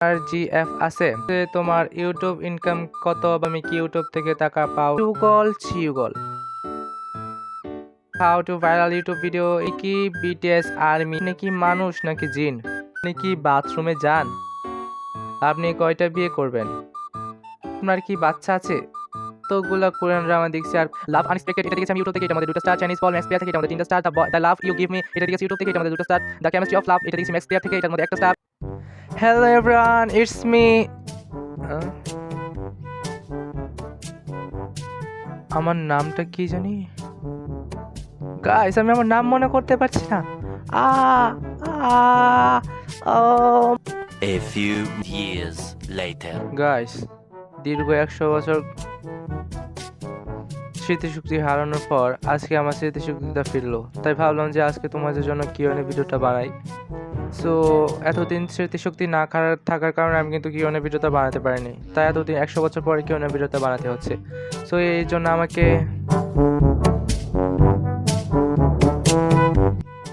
আর GF আছে। তোমার YouTube income কত আমি কি ইউটিউব থেকে টাকা পাও? Google চিউগল how to viral YouTube video কি বিটিএস আর্মি নাকি মানুষ নাকি জিন আপনি কি বাথরুমে যান? আপনি কয়টা বিয়ে করবেন? আপনার কি বাচ্চা আছে? লাভ আমাদের দুটো star Chinese you give me এটা দেখেছি ইউটিউব থেকে আমাদের দুটো star the chemistry of love এটা দেখেছি ম্যাক্স থেকে এটার মধ্যে একটা star hello everyone it's me আমার নামটা কি জানি? গাইস আমি আমার নাম মনে করতে পারছি না। আ uh few years later. Guys দীর্ঘ একশো বছর স্মৃতিশক্তি হারানোর পর আজকে আমার স্মৃতিশক্তিটা ফিরলো। তাই ভাবলাম যে আজকে তোমাদের জন্য কিওনে ভিডিওটা বানাই। সো এতদিন স্মৃতিশক্তি না খারাপ থাকার কারণে আমি কিন্তু কিওনে ভিডিওটা বানাতে পারিনি। তাই এতদিন একশো বছর পরে কিওনে ভিডিওটা বানাতে হচ্ছে। সো এই জন্য আমাকে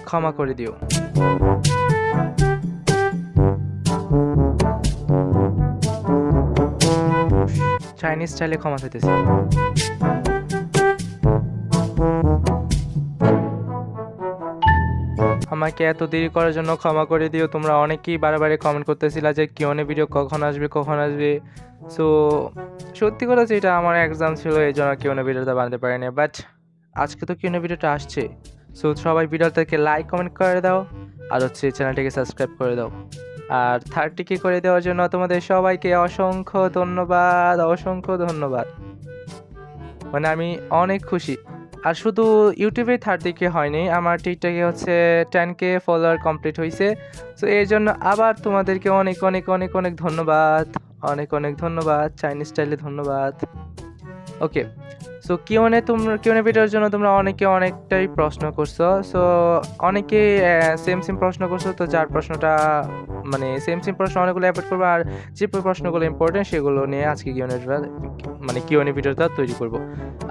ক্ষমা করে দিও। চাইনিজ স্টাইলে ক্ষমা চাইতেছি। আমাকে এত দেরি করার জন্য ক্ষমা করে দিও। তোমরা অনেকেই বারে কমেন্ট করতেছিলা যে কিওনে ভিডিও কখন আসবে কখন আসবে। সো সত্যি কথা এটা আমার এক্সাম ছিল, এই জন্য কিওনে ভিডিওটা বানাতে পারিনি। বাট আজকে তো কিওনে ভিডিওটা আসছে? সো সবাই ভিডিওটাকে লাইক কমেন্ট করে দাও। আর হচ্ছে চ্যানেলটিকে সাবস্ক্রাইব করে দাও। আর থার্টি কে করে দেওয়ার জন্য তোমাদের সবাইকে অসংখ্য ধন্যবাদ অসংখ্য ধন্যবাদ। মানে আমি অনেক খুশি। আর শুধু ইউটিউবে থার্টি কে হয়নি, আমার টিকটকে হচ্ছে টেন কে ফলোয়ার কমপ্লিট হয়েছে সো এর জন্য আবার তোমাদেরকে অনেক অনেক অনেক অনেক ধন্যবাদ। অনেক অনেক ধন্যবাদ চাইনিজ স্টাইলে ধন্যবাদ। ওকে সো কিওনে তোমরা কিওনে ভিডিওর জন্য তোমরা অনেকে অনেকটাই প্রশ্ন করছ। সো অনেকে সেম সেম প্রশ্ন করছ, তো যার প্রশ্নটা মানে সেম সেম প্রশ্ন অনেকগুলো অ্যাভয়েড করব, আর যে প্রশ্নগুলো ইম্পর্টেন্ট সেগুলো নিয়ে আজকে কিওনের মানে কিওনে ভিডিওটা তৈরি করব।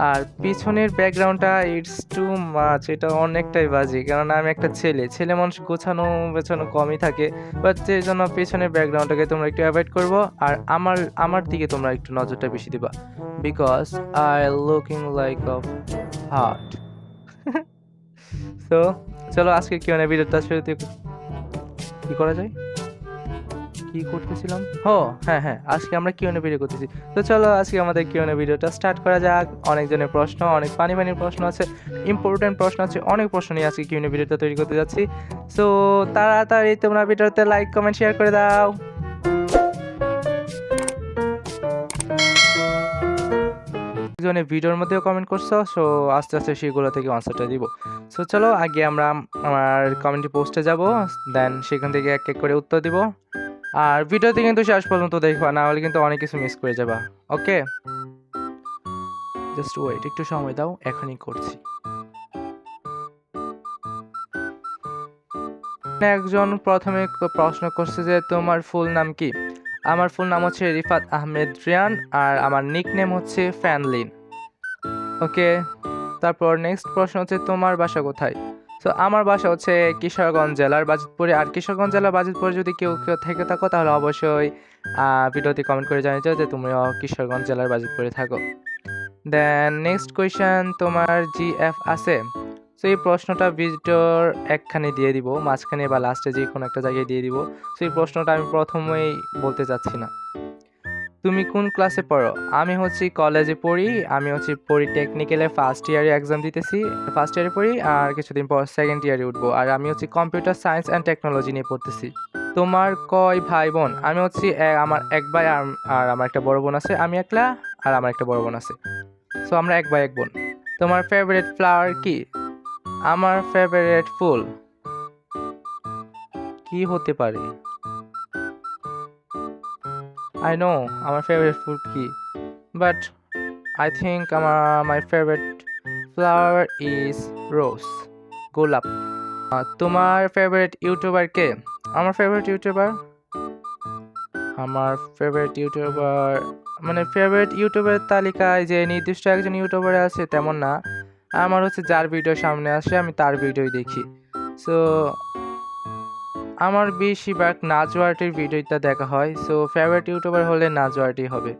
আর পিছনের ব্যাকগ্রাউন্ডটা ইটস টু মাচ এটা অনেকটাই বাজে কারণ আমি একটা ছেলে ছেলে মানুষ গোছানো বেছানো কমই থাকে। বাট যে জন্য পিছনের ব্যাকগ্রাউন্ডটাকে তোমরা একটু অ্যাভয়েড করব, আর আমার আমার দিকে তোমরা একটু নজরটা বেশি দিবা। Because I looking like of heart তো চলো আজকে কি মানে ভিডিওটা শুরু কি করা যায়? কি করতেছিলাম? ও হ্যাঁ হ্যাঁ আজকে আমরা কিউনে ভিডিও করতেছি। তো চলো আজকে আমাদের কিউনে ভিডিওটা স্টার্ট করা যাক। অনেকজনের প্রশ্ন, অনেক ফানি ফানি প্রশ্ন আছে ইম্পর্টেন্ট প্রশ্ন আছে, অনেক প্রশ্ন নিয়ে আজকে কিউনে ভিডিওটা তৈরি করতে যাচ্ছি। সো তাড়াতাড়ি তোমরা ভিডিওতে লাইক কমেন্ট শেয়ার করে দাও। জনে ভিডিওর মধ্যেও কমেন্ট করছ সো আস্তে আস্তে সেগুলো থেকে আনসারটা দিব সো চলো, আগে আমরা আমার কমেন্টি পোস্টে যাব দেন সেখান থেকে এক এক করে উত্তর দিব। আর ভিডিওতে কিন্তু শেষ পর্যন্ত দেখবা, না হলে কিন্তু অনেক কিছু মিস করে যাবা। ওকে জাস্ট ওয়েট একটু সময় দাও, এখনই করছি। একজন প্রথমে প্রশ্ন করছে যে, তোমার ফুল নাম কি? আমার ফুল নাম হচ্ছে রিফাত আহমেদ রিয়ান আর আমার নিক নেম হচ্ছে ফ্যানলিন। ওকে, তারপর নেক্সট প্রশ্ন হচ্ছে তোমার বাসা কোথায়? তো আমার বাসা হচ্ছে কিশোরগঞ্জ জেলার বাজিতপুরে। আর কিশোরগঞ্জ জেলার বাজিতপুরে যদি কেউ কেউ থেকে থাকো, তাহলে অবশ্যই ভিডিওতে কমেন্ট করে জানিয়ে যে তুমিও কিশোরগঞ্জ জেলার বাজিতপুরে থাকো। দেন নেক্সট কোয়েশ্চেন তোমার জিএফ আছে। তো এই প্রশ্নটা ভিডিওর একখানে দিয়ে দিব, মাঝখানে বা লাস্টে যে কোনো একটা জায়গায় দিয়ে দিব। তো এই প্রশ্নটা আমি প্রথমেই বলতে চাচ্ছি না। তুমি কোন ক্লাসে পড়ো? আমি হচ্ছি কলেজে পড়ি, আমি হচ্ছি পলিটেকনিক্যালে ফার্স্ট ইয়ারে এক্সাম দিতেছি ফার্স্ট ইয়ারে পড়ি, আর কিছুদিন পর সেকেন্ড ইয়ারে উঠবো। আর আমি হচ্ছি কম্পিউটার সায়েন্স অ্যান্ড টেকনোলজি নিয়ে পড়তেছি। তোমার কয় ভাই বোন? আমি হচ্ছি আমার এক ভাই আর আমার একটা বড় বোন আছে, আমি একলা, আর আমার একটা বড় বোন আছে। সো আমরা এক ভাই, এক বোন। তোমার ফেভারিট ফ্লাওয়ার কি? আমার ফেভারিট ফুল। কি হতে পারে? আই নো আমার ফেভারিট ফুড কি বাট আই থিঙ্ক আমার my favourite flower is rose গোলাপ। তোমার ফেভারিট ইউটিউবার কে? আমার ফেভারিট ইউটিউবার আমার ফেভারিট ইউটিউবার মানে ফেভারিট ইউটিউবের তালিকায় যে নির্দিষ্ট একজন ইউটিউবার আছে তেমন না। আমার হচ্ছে যার ভিডিও সামনে আসে, আমি তার ভিডিওই দেখি। সো আমার বেশিরভাগ নাচওয়ার্টির ভিডিওটা দেখা হয়। সো ফেভারিট ইউটিউবার হলে নাচওয়ার্টি হবে।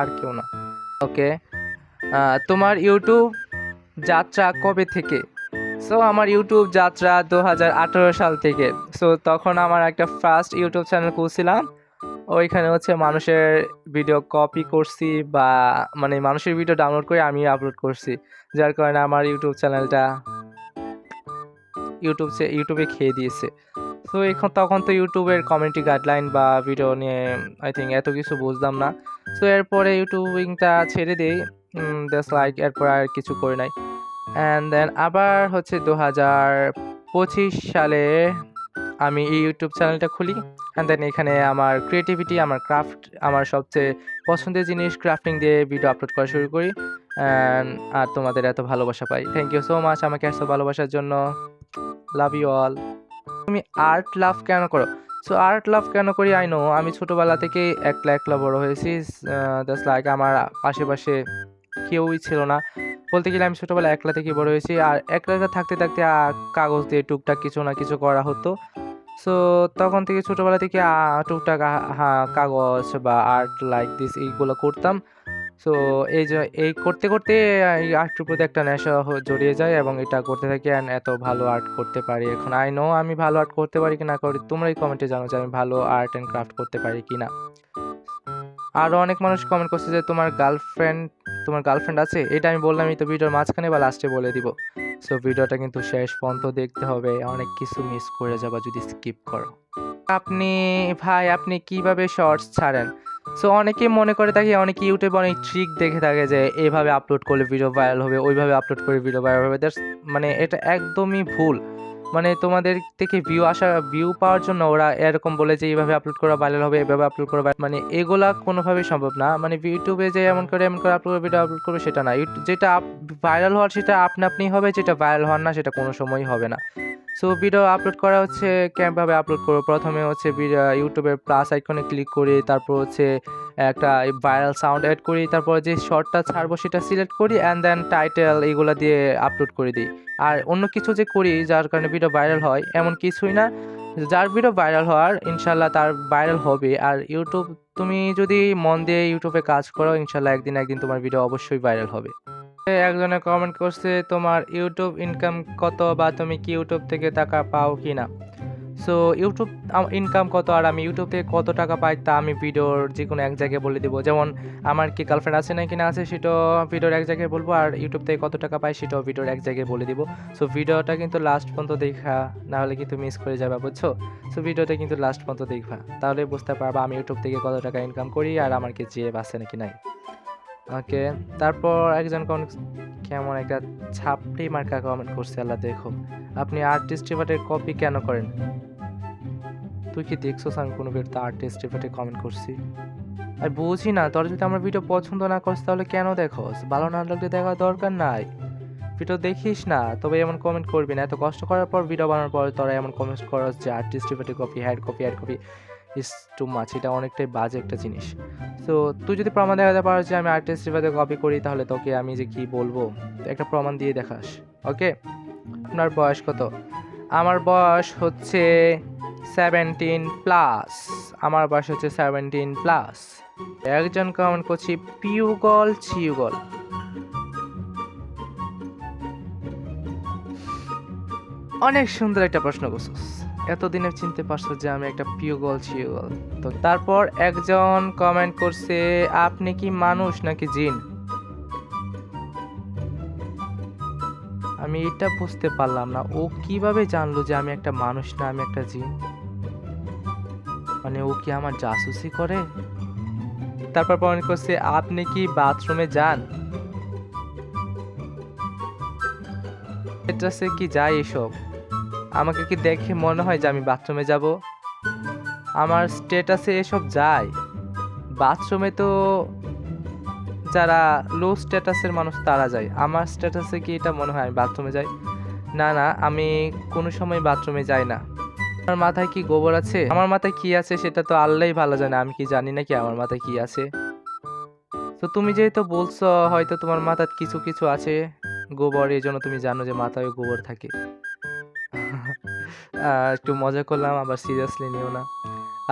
আর কেউ না। ওকে তোমার ইউটিউব যাত্রা কবে থেকে? সো আমার ইউটিউব যাত্রা দু হাজার আঠেরো সাল থেকে। সো তখন আমার একটা ফার্স্ট ইউটিউব চ্যানেল খুলছিলাম। ওইখানে হচ্ছে মানুষের ভিডিও কপি করছি বা মানে মানুষের ভিডিও ডাউনলোড করে আমি আপলোড করছি। যার কারণে আমার ইউটিউব চ্যানেলটা ইউটিউব ইউটিউবে খেয়ে দিয়েছে। তো এখন, তখন তো ইউটিউবের কমিউনিটি গাইডলাইন বা ভিডিও নিয়ে আই থিঙ্ক এত কিছু বুঝতাম না। সো এরপরে ইউটিউবিংটা ছেড়ে দিই। জাস্ট লাইক এরপর আর কিছু করে নাই। অ্যান্ড দেন আবার হচ্ছে দু হাজার পঁচিশ সালে আমি এই ইউটিউব চ্যানেলটা খুলি। অ্যান্ড দেন এখানে আমার ক্রিয়েটিভিটি আমার ক্রাফট আমার সবচেয়ে পছন্দের জিনিস ক্রাফটিং দিয়ে ভিডিও আপলোড করা শুরু করি। অ্যান্ড আর তোমাদের এত ভালোবাসা পাই। থ্যাংক ইউ সো মাচ আমাকে এত ভালোবাসার জন্য। লাভ ইউ অল তুমি আর্ট লাভ কেন করো? সো আর্ট লাভ কেন করি? আই নো আমি ছোটোবেলা থেকেই একলা একলা বড় হয়েছি। জাস্ট লাইক আমার আশেপাশে কেউই ছিল না। বলতে গেলে আমি ছোটোবেলা একলা থেকে বড় হয়েছি। আর একলা একলা থাকতে থাকতে কাগজ দিয়ে টুকটাক কিছু না কিছু করা হতো। সো তখন থেকে ছোটোবেলা থেকে টুকটাক কাগজ বা আর্ট লাইক দিস এইগুলো করতাম। সো এই যে, এই করতে করতে, এই আর্টের প্রতি একটা নেশা জড়িয়ে যায় এবং এটা করতে থাকি and এত ভালো আর্ট করতে পারি। এখন আই নো আমি ভালো আর্ট করতে পারি কি না করি তোমরাই কমেন্টে জানো যে আমি ভালো আর্ট অ্যান্ড ক্রাফট করতে পারি কি না আরও অনেক মানুষ কমেন্ট করছে যে তোমার গার্লফ্রেন্ড তোমার গার্লফ্রেন্ড আছে? এটা আমি বললামই তো ভিডিওর মাঝখানে বা লাস্টে বলে দিব। সো ভিডিওটা কিন্তু শেষ পর্যন্ত দেখতে হবে। অনেক কিছু মিস করে যাবা যদি স্কিপ করো। আপনি, ভাই, আপনি কীভাবে শর্টস ছাড়েন? সো অনেকেই মনে করে থাকে, অনেকে ইউটিউবে অনেক ট্রিক দেখে থাকে যে, এভাবে আপলোড করলে ভিডিও ভাইরাল হবে, ওইভাবে আপলোড করে ভিডিও ভাইরাল হবে। দ্যাটস মানে এটা একদমই ভুল। মানে তোমাদের থেকে ভিউ আসা ভিউ পাওয়ার জন্য ওরা এরকম বলে যে এইভাবে আপলোড করা ভাইরাল হবে এইভাবে আপলোড করা মানে এগুলা কোনোভাবেই সম্ভব না। মানে ইউটিউবে যে এমন করে এমন করে আপলোড ভিডিও আপলোড করবে, সেটা না। যেটা ভাইরাল হওয়ার, সেটা আপনা আপনি হবে, যেটা ভাইরাল হওয়ার না, সেটা কোনো সময়ই হবে না। সো ভিডিও আপলোড করা হচ্ছে, কেমনভাবে আপলোড করব? প্রথমে হচ্ছে ইউটিউবের প্লাস আইকনে ক্লিক করে, তারপর হচ্ছে একটা ভাইরাল সাউন্ড অ্যাড করি, তারপর যে শর্টটা ছাড়বো সেটা সিলেক্ট করি অ্যান্ড দেন টাইটেল এইগুলো দিয়ে আপলোড করে দিই। আর অন্য কিছু যে করি, যার কারণে ভিডিও ভাইরাল হয়, এমন কিছুই না। যার ভিডিও ভাইরাল হওয়ার, ইনশাল্লাহ তার ভাইরাল হবে। আর ইউটিউব তুমি যদি মন দিয়ে ইউটিউবে কাজ করো, ইনশাল্লাহ একদিন একদিন তোমার ভিডিও অবশ্যই ভাইরাল হবে। একজনে কমেন্ট করছে, তোমার ইউটিউব ইনকাম কত বা তুমি কি ইউটিউব থেকে টাকা পাও কি না সো ইউটিউব ইনকাম কত আর আমি ইউটিউব থেকে কত টাকা পাই তা আমি ভিডিওর যে কোনো এক জায়গায় বলে দেবো। যেমন, আমার কি গার্লফ্রেন্ড আছে না কি না আছে সেটাও ভিডিওর এক জায়গায় বলব আর ইউটিউব থেকে কত টাকা পাই সেটাও ভিডিওর এক জায়গায় বলে দিব। সো ভিডিওটা কিন্তু লাস্ট পর্যন্ত দেখা না হলে কিন্তু মিস করে যাবে, বুঝছ? সো ভিডিওটা কিন্তু লাস্ট পর্যন্ত দেখবা। তাহলে বুঝতে পারবা আমি ইউটিউব থেকে কত টাকা ইনকাম করি আর আমার কি জিয়ে বাসে নাকি নাই। ওকে, তারপর একজন কমেন্ট কেমন একটা ছাপড়ি মার্কা কমেন্ট করছে, আল্লাহ দেখো আপনি আর্টিস্ট রিভার্টের কপি কেন করেন? তুই কি দেখছোস আমি কোনো ভিডিওতে আর্টিস্ট রিভার্টে কমেন্ট করছি? আর বুঝি না, তোর যদি আমার ভিডিও পছন্দ না করিস তাহলে কেন দেখোস? ভালো না লাগলে দেখার দরকার নাই। ভিডিও দেখিস না, তবে এমন কমেন্ট করবি না। এত কষ্ট করার পর ভিডিও বানানোর পর তোরা এমন কমেন্ট করস যে artist রিভার্টে copy had copy had copy is too much এটা অনেকটাই বাজে একটা জিনিস। তো তুই যদি প্রমাণ দেখাতে পারো যে আমি আর্টিস্ট রিভার্টে কপি করি, তাহলে তোকে আমি যে কি বলব, একটা প্রমাণ দিয়ে দেখাস। ওকে আপনার বয়স কত? আমার বয়স হচ্ছে সেভেন্টিন প্লাস আমার বয়স হচ্ছে সেভেন্টিন প্লাস একজন কমেন্ট করছি, পিউগল চিউগল অনেক সুন্দর একটা প্রশ্ন করছিস। এতদিনে চিনতে পারছ যে আমি একটা প্রিয় পিউগল চিউগল তো তারপর একজন কমেন্ট করছে, আপনি কি মানুষ নাকি জিন? আমি এটা বুঝতে পারলাম না। ও কীভাবে জানলো যে আমি একটা মানুষ না আমি একটা জিন? মানে ও কি আমার জাসুসি করে? তারপর পয়েন্ট করছে, আপনি কি বাথরুমে যান? এটা কি যায় এসব? আমাকে কি দেখে মনে হয় যে আমি বাথরুমে যাব? আমার স্টেটাসে এসব যায়। বাথরুমে তো যারা লো স্ট্যাটাসের মানুষ তারা যায়। আমার স্ট্যাটাসে কি এটা মনে হয় আমি বাথরুমে যাই? না না, আমি কোনো সময় বাথরুমে যাই না। আমার মাথায় কি গোবর আছে? আমার মাথায় কি আছে সেটা তো আল্লাহই ভালো জানে, আমি কি জানি নাকি আমার মাথায় কি আছে? তো তুমি যেহেতু বলছো, হয়তো তোমার মাথায় কিছু কিছু আছে গোবর এই জন্য তুমি জানো যে মাথায় গোবর থাকে। একটু মজা করলাম, আবার সিরিয়াসলি নিও না।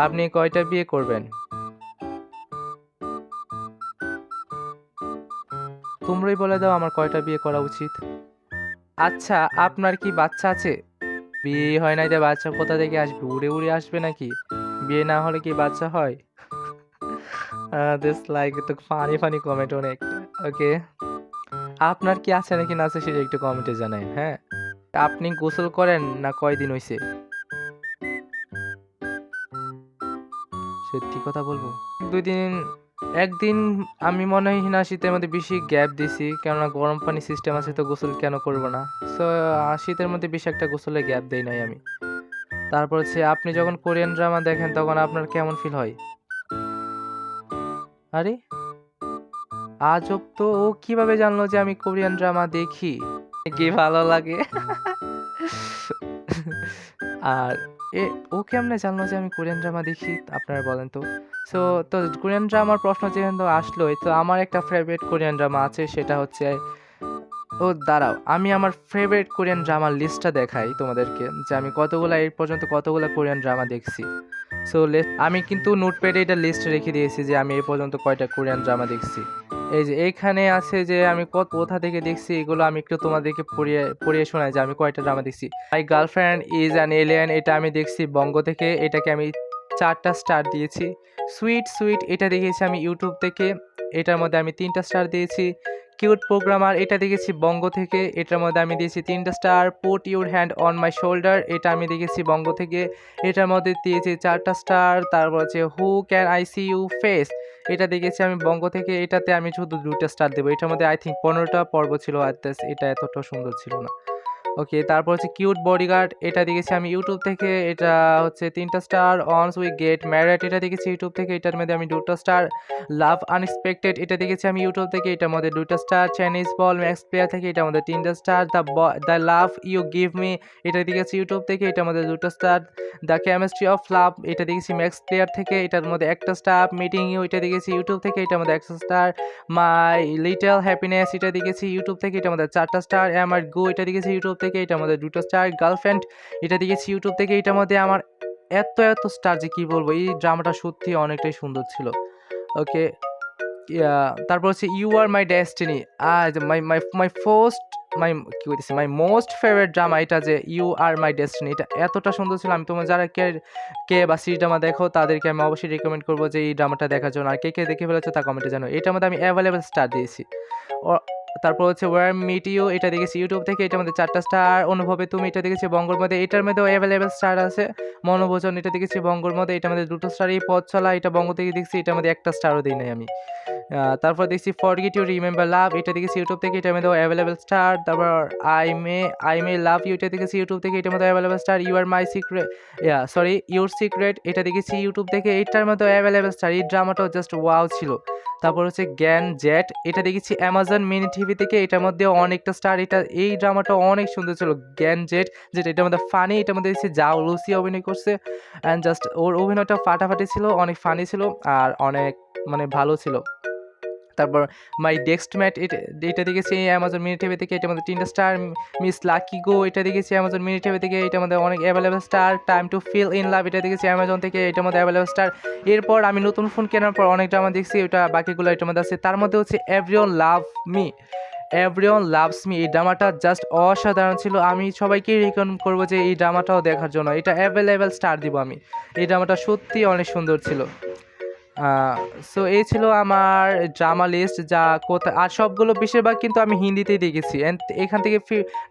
আপনি কয়টা বিয়ে করবেন? তোমরাই বলে দাও আমার কয়টা বিয়ে করা উচিত। আচ্ছা আপনার কি বাচ্চা আছে? বিয়ে হয় নাই যে বাচ্চা কোথা থেকে আসবে? উড়ে উড়ে আসবে নাকি? বিয়ে না হলে কি বাচ্চা হয়? লাইক তো ফানি ফানি কমেন্ট অনেক। ওকে আপনার কি আছে নাকি না আছে সেটা একটু কমেন্টে জানাই হ্যাঁ? আপনি গোসল করেন না কয়দিন হইছে? সত্যি কথা বলব। দুই দিন একদিন আমি মনে হয় না শীতের মধ্যে বেশি গ্যাপ দিছি, কেননা গরম পানি সিস্টেম আছে তো গোসল কেন করব না? সো শীতের মধ্যে বেশি একটা গোসলে গ্যাপ দেই নাই আমি। তারপর হচ্ছে আপনি যখন কোরিয়ান ড্রামা দেখেন তখন আপনার কেমন ফিল হয়? আরে! আজব তো ও কীভাবে জানলো যে আমি কোরিয়ান ড্রামা দেখি? কি ভালো লাগে? আর এ ও কেমনে জানলো যে আমি কোরিয়ান ড্রামা দেখি আপনারা বলেন তো। সো তো কোরিয়ান ড্রামার প্রশ্ন যেহেতু আসলোই তো আমার একটা ফেভারিট কোরিয়ান ড্রামা আছে সেটা হচ্ছে ও দাঁড়াও আমি আমার ফেভারিট কোরিয়ান ড্রামার লিস্টটা দেখাই তোমাদেরকে যে আমি কতগুলো এই পর্যন্ত কতগুলো কোরিয়ান ড্রামা দেখছি। সো আমি কিন্তু নোটপ্যাডে এটা লিস্ট রেখে দিয়েছি যে আমি এই পর্যন্ত কয়টা কোরিয়ান ড্রামা দেখছি। এই যে এইখানে আছে যে আমি কত, কোথা থেকে দেখছি, এগুলো আমি একটু তোমাদেরকে পড়িয়ে পড়িয়ে শোনাই যে আমি কয়টা ড্রামা দেখছি। My girlfriend is an alien এটা আমি দেখছি বঙ্গ থেকে, এটাকে আমি চারটা স্টার দিয়েছি। সুইট সুইট এটা দেখেছি আমি ইউটিউব থেকে, এটার মধ্যে আমি তিনটা স্টার দিয়েছি। কিউট প্রোগ্রামার, এটা দেখেছি বঙ্গ থেকে, এটার মধ্যে আমি দিয়েছি তিনটা star put your hand on my shoulder এটা আমি দেখেছি বঙ্গ থেকে, এটার মধ্যে দিয়েছি চারটা স্টার, তারপর হচ্ছে who can I see you face এটা দেখেছি আমি বঙ্গ থেকে, এটাতে আমি শুধু দুটা স্টার দেবো, এটার মধ্যে আই থিঙ্ক পনেরোটা পর্ব ছিল, আর এটা এতটা সুন্দর ছিল না। ওকে, তারপর হচ্ছে কিউট বডিগার্ড, এটা দেখেছি আমি ইউটিউব থেকে, এটা হচ্ছে তিনটা star, once we get married, এটা দেখেছি ইউটিউব থেকে, এটার মধ্যে আমি দুটো স্টার, লাভ আনএক্সপেক্টেড, এটা দেখেছি আমি ইউটিউব থেকে, এটার মধ্যে দুটো স্টার চাইনিজ বল, ম্যাক্স প্লেয়ার থেকে, এটার মধ্যে তিনটা স্টার, দ্য ব, the love you give me, এটা দেখেছি ইউটিউব থেকে, এটার মধ্যে দুটো star, the chemistry of love, এটা দেখেছি ম্যাক্স প্লেয়ার থেকে, এটার মধ্যে একটা স্টার, মিটিং ইউ, এটা দেখেছি ইউটিউব থেকে, এটার মধ্যে একটা স্টার, মাই লিটল হ্যাপিনেস, এটা দেখেছি ইউটিউব থেকে, এটার মধ্যে চারটা স্টার আমার গো, এটা দেখেছি ইউটিউব থেকে এটার মধ্যে দুটো স্টার গার্লফ্রেন্ড এটা দেখেছি ইউটিউব থেকে এটার মধ্যে আমার এত এত স্টার যে কী বলব, এই ড্রামাটা সত্যি অনেকটাই সুন্দর ছিল। ওকে তারপর হচ্ছে ইউ আর মাই ডেস্টিনি আজ মাই মাই মাই ফার্স্ট মাই কি বলতেছি মাই মোস্ট ফেভারিট ড্রামা এটা যে ইউ আর মাই ডেস্টিনি এটা এতটা সুন্দর ছিল। আমি তোমার যারা কে কে বা সি ড্রামা দেখো, তাদেরকে আমি অবশ্যই রেকমেন্ড করব যে এই ড্রামাটা দেখার জন্য। আর কে কে দেখে ফেলেছো তা কমেন্টে জানো এটার মধ্যে আমি অ্যাভেলেবেল স্টার দিয়েছি। তারপর হচ্ছে ওয়ার মিট ইউ এটা দেখেছি ইউটিউব থেকে এটার মধ্যে চারটা স্টার অনুভবে তুমি, এটা দেখেছি বঙ্গর মধ্যে, এটার মধ্যেও অ্যাভেলেবেল স্টার আছে। মনোভোজন, এটা দেখেছি বঙ্গর মধ্যে এটার মধ্যে দুটো স্টার এই পথ চলা, এটা বঙ্গ থেকে দেখছি এটার মধ্যে একটা স্টারও দিই নাই আমি। তারপর দেখছি ফরগেট ইউ রিমেম্বার লাভ এটা দেখেছি ইউটিউব থেকে এটার মধ্যে অ্যাভেলেবেল স্টার তারপর I may I may love you এটা দেখেছি ইউটিউব থেকে এটার মধ্যে available star you are my secret yeah sorry your secret এটা দেখেছি ইউটিউব থেকে, এটার মধ্যে অ্যাভেলেবেল স্টার এই ড্রামাটাও জাস্ট ওয়াও ছিল। তারপর হচ্ছে জ্ঞান জেট এটা দেখেছি অ্যামাজন মিনি টিভি থেকে এটার মধ্যে অনেকটা স্টার এটা, এই ড্রামাটা অনেক সুন্দর ছিল। জ্ঞান জেট যেটা এটার মধ্যে ফানি এটার মধ্যে এসে যাও লুসি অভিনয় করছে। অ্যান্ড জাস্ট ওর অভিনয়টা ফাটাফাটি ছিল, অনেক ফানি ছিল, আর অনেক মানে ভালো ছিল। তারপর মাই ডেক্সট ম্যাট এটা এটা দেখেছি অ্যামাজন মিনি টিভি থেকে এটার মধ্যে তিনটা স্টার মিস লাকি গো এটা দেখেছি অ্যামাজন মিনি টিভি থেকে, এটা মধ্যে অনেক available star time to fall in love এটা দেখেছি অ্যামাজন থেকে এটার মধ্যে অ্যাভেলেবেল স্টার এরপর আমি নতুন ফোন কেনার পর অনেক ড্রামা দেখছি, ওটা বাকিগুলো এটার মধ্যে আছে। তার মধ্যে হচ্ছে everyone love me everyone loves me এই ড্রামাটা জাস্ট অসাধারণ ছিল। আমি সবাইকে রিকমেন্ড করব যে এই ড্রামাটাও দেখার জন্য। এটা অ্যাভেলেবেল স্টার দিব আমি। এই ড্রামাটা সত্যি অনেক সুন্দর ছিল। সো এই ছিল আমার ড্রামা লিস্ট যা কোথায় আর সবগুলো বেশিরভাগ কিন্তু আমি হিন্দিতেই দেখেছি। And এখান থেকে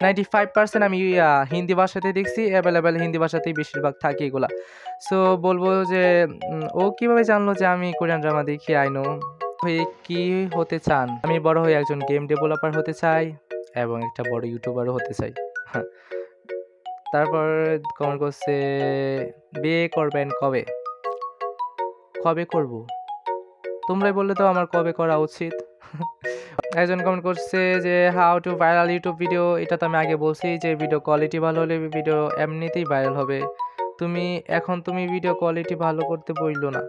নাইনটি ফাইভ পার্সেন্ট আমি হিন্দি ভাষাতে দেখছি অ্যাভেলেবেল হিন্দি ভাষাতেই বেশিরভাগ থাকে এগুলা। সো বলব যে ও কীভাবে জানলো যে আমি কোরিয়ান ড্রামা দেখি? আইনো হয়ে কি হতে চান? আমি বড় হয়ে একজন গেম ডেভেলপার হতে চাই এবং একটা বড় ইউটিউবারও হতে চাই। তারপর কমেন্ট করছে, বিয়ে করবেন কবে? কবে করব? তোমরাই বললে তো আমার কবে করা উচিত। একজন কমেন্ট করছে যে how to viral YouTube video এটা তো আমি আগে বলছি যে ভিডিও কোয়ালিটি ভালো হলে ভিডিও এমনিতেই ভাইরাল হবে। তুমি, এখন তুমি ভিডিও কোয়ালিটি ভালো করতে বলল না।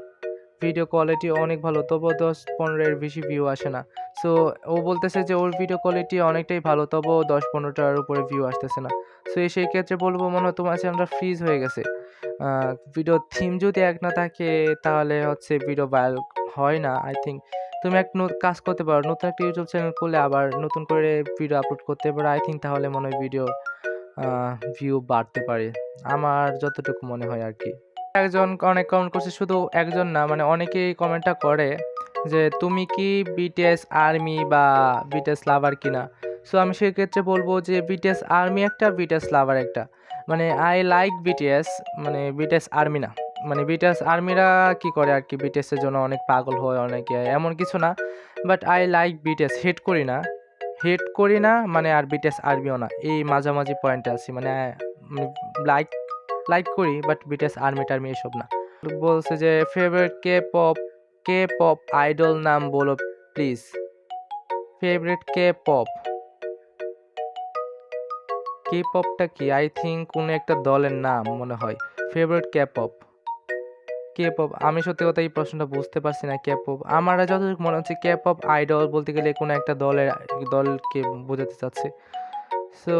ভিডিও কোয়ালিটি অনেক ভালো, তবুও দশ পনেরোর বেশি ভিউ আসে না। সো ও বলতেছে যে, ওর ভিডিও কোয়ালিটি অনেকটাই ভালো, তবুও দশ পনেরোটার উপরে ভিউ আসতেছে না। সো সেই ক্ষেত্রে বলব মনে হয় তোমার চ্যানেলটা ফ্রিজ হয়ে গেছে। ভিডিও থিম যদি এক না থাকে, তাহলে হচ্ছে ভিডিও ভাইরাল হয় না আই থিঙ্ক তুমি এক কাজ করতে পারো, নতুন একটা ইউটিউব চ্যানেল করলে আবার নতুন করে ভিডিও আপলোড করতে পারো আই থিঙ্ক তাহলে মনে হয় ভিডিও ভিউ বাড়তে পারে। আমার যতটুকু মনে হয় আর কি। একজন অনেক কমেন্ট করছে, শুধু একজন না মানে অনেকেই কমেন্টটা করে যে, তুমি কি বিটিএস আর্মি বা বিটিএস লাভার কিনা? সো আমি সেক্ষেত্রে বলব যে বিটিএস আর্মি একটা বিটিএস লাভার একটা। মানে আই লাইক বিটিএস মানে বিটিএস আর্মি না। মানে বিটিএস আর্মিরা কি করে আর কি এর জন্য অনেক পাগল হয়, অনেকে এমন কিছু না। But I like BTS hate করি না। হেট করি না মানে আর বিটিএস আর্মিও না। এই মাঝামাঝি পয়েন্টে আছি মানে লাইক লাইক করি বাট বিটিএস আর্মি টার্মি এসব না। বলছে যে favourite K pop K pop idol নাম বলো please favourite K pop K পপটা কি? আই থিঙ্ক কোনো একটা দলের নাম মনে হয়। Favourite K pop K pop আমি সত্যি কথা এই প্রশ্নটা বুঝতে পারছি না কে পপ আমার যতটুকু মনে হচ্ছে কে পপ আইডল বলতে গেলে কোনো একটা দলের, দলকে বোঝাতে চাচ্ছে। সো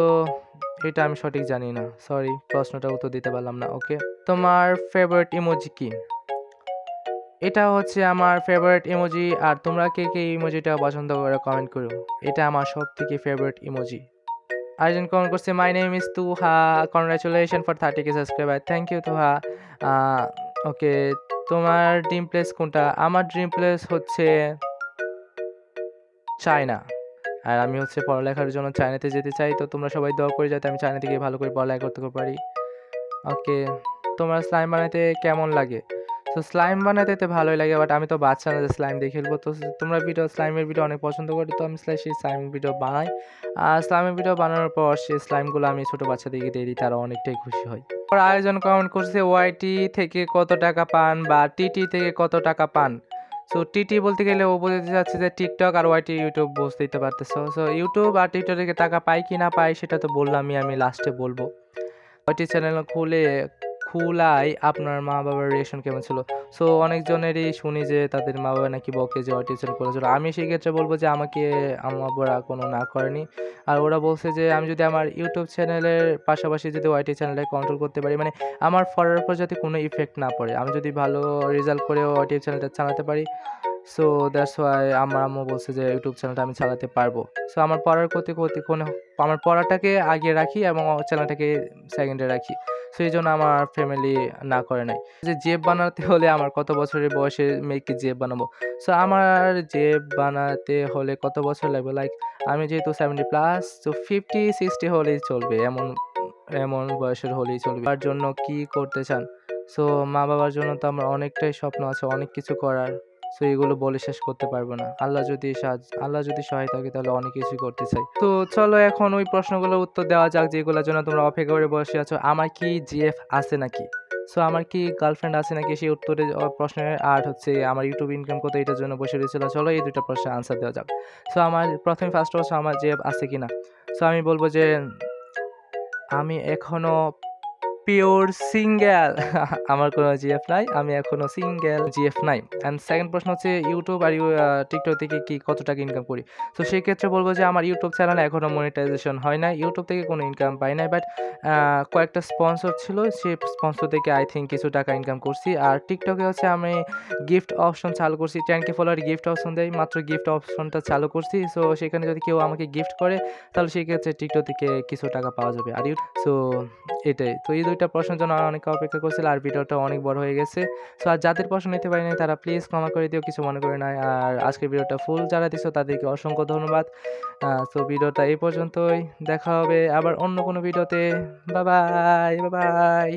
এটা আমি সঠিক জানি না। সরি প্রশ্নটা উত্তর দিতে পারলাম না। ওকে তোমার ফেভারিট ইমোজি কি? এটা হচ্ছে আমার ফেভারিট ইমোজি আর তোমরা কে কে ইমোজিটা পছন্দ করে কমেন্ট করো। এটা আমার সব থেকে ফেভারিট ইমোজি আরেকজন কমেন্ট করছে। My name is Tuha congratulation for thirty K subscriber thank you Tuha okay তোমার ড্রিম প্লেস কোনটা? আমার ড্রিম প্লেস হচ্ছে চায়না আর আমি হচ্ছে পড়ালেখার জন্য চায়নাতে যেতে চাই, তো তোমরা সবাই দোয়া করে যাতে আমি চায়নাতে গিয়ে ভালো করে পড়ালেখা করতে পারি। ওকে তোমার স্লাইম বানাতে কেমন লাগে? তো স্লাইম বানাতে তো ভালোই লাগে বাট আমি তো বাচ্চা না যে স্লাইম দিয়ে খেলব। তো তোমরা ভিডিও স্লাইমের ভিডিও অনেক পছন্দ করি, তো আমি সেই স্লাইম ভিডিও বানাই। আর স্লাইমের ভিডিও বানানোর পর সেই স্লাইমগুলো আমি ছোটো বাচ্চাদেরকে দিয়ে দিই, তারা অনেকটাই খুশি হয়। আয়োজন কমেন্ট করছে ওয়াইটি থেকে কত টাকা পান বা টিটি থেকে কত টাকা পান? সো টিটি বলতে গেলে ও বলতে চাচ্ছে যে টিকটক আর ওয়াইটি ইউটিউব বুঝতেই তো পারতেছো। সো ইউটিউব আর টিকটক থেকে টাকা পাই কি না পাই, সেটা তো বললামই আমি লাস্টে বলব। ওয়াইটি চ্যানেল খুলে খুলাই আপনার মা বাবার রিয়েকশন কেমন ছিল? সো অনেকজনেরই শুনি যে তাদের মা বাবা নাকি বকে যে চ্যানেল করেছিল। আমি সেই ক্ষেত্রে বলব যে আমাকে আমার বাবা কোনো না করেনি। আর ওরা বলছে যে আমি যদি আমার ইউটিউব চ্যানেলের পাশাপাশি যদি ওয়াইটি চ্যানেলটা কন্ট্রোল করতে পারি মানে আমার ফলোয়ার উপর যাতে কোনো ইফেক্ট না পড়ে। আমি যদি ভালো রেজাল্ট করেও ওয়াইটি চ্যানেলটা চালাতে পারি সো দ্যাটস ওয়াই আমার আম্মু বলছে যে ইউটিউব চ্যানেলটা আমি চালাতে পারব। সো আমার পড়ার ক্ষতি ক্ষতি কোনো, আমার পড়াটাকে আগে রাখি এবং চ্যানেলটাকে সেকেন্ডে রাখি। সো এই জন্য আমার ফ্যামিলি না করে নাই। যে জেব বানাতে হলে আমার কত বছরের বয়সে মেয়েকে জেব বানাবো? সো আমার জেব বানাতে হলে কত বছর লাগবে? লাইক আমি যেহেতু সেভেন্টি প্লাস তো ফিফটি সিক্সটি হলেই চলবে। এমন এমন বয়সের হলেই চলবে। তার জন্য কি করতে চান? সো মা বাবার জন্য তো আমার অনেকটাই স্বপ্ন আছে, অনেক কিছু করার। সো এগুলো বলে শেষ করতে পারব না। আল্লাহ যদি সাহায্য আল্লাহ যদি সহায় থাকে, তাহলে অনেক কিছু করতে চাই। তো চলো এখন ওই প্রশ্নগুলোর উত্তর দেওয়া যাক, যেগুলোর জন্য তোমরা অপেক্ষা করে বসে আছো। আমার কি জিএফ আছে নাকি? সো আমার কি গার্লফ্রেন্ড আছে নাকি? সেই উত্তরে প্রশ্নের আর হচ্ছে, আমার ইউটিউব ইনকাম কত, এটার জন্য বসে রয়েছিল। চলো এই দুটো প্রশ্নের আনসার দেওয়া যাক। সো আমার প্রথমে ফার্স্ট হচ্ছে আমার জিএফ আছে কি না সো আমি বলব যে, আমি এখনও পিওর সিঙ্গেল। আমার কোনো জিএফ নাই, আমি এখনও সিঙ্গেল জিএফ নাই। অ্যান্ড সেকেন্ড প্রশ্ন হচ্ছে ইউটিউব আর টিকটক থেকে কি কত টাকা ইনকাম করি? তো সেই ক্ষেত্রে বলব যে, আমার ইউটিউব চ্যানেলে এখনও মনিটাইজেশন হয় না ইউটিউব থেকে কোনো ইনকাম পাই নাই বাট কয়েকটা স্পন্সর ছিল। সেই স্পন্সর থেকে আই থিঙ্ক কিছু টাকা ইনকাম করছি। আর টিকটকে হচ্ছে, আমি গিফট অপশন চালু করছি। Ten K follower gift option দেয় মাত্র গিফট অপশনটা চালু করছি। সো সেখানে যদি কেউ আমাকে গিফট করে, তাহলে সেই ক্ষেত্রে টিকটক থেকে কিছু টাকা পাওয়া যাবে। আর ইউ সো এটাই। তো এই দুইটা প্রশ্নের জন্য অনেকে অপেক্ষা করছিল আর ভিডিওটা অনেক বড় হয়ে গেছে। সো আর যাদের প্রশ্ন নিতে পারি নাই তারা প্লিজ ক্ষমা করে দিও, কিছু মনে করে নাই আর আজকের ভিডিওটা ফুল যারা দিছো তাদেরকে অসংখ্য ধন্যবাদ। সো ভিডিওটা এই পর্যন্তই। দেখা হবে আবার অন্য কোনো ভিডিওতে। বাবাই বাবাই বাই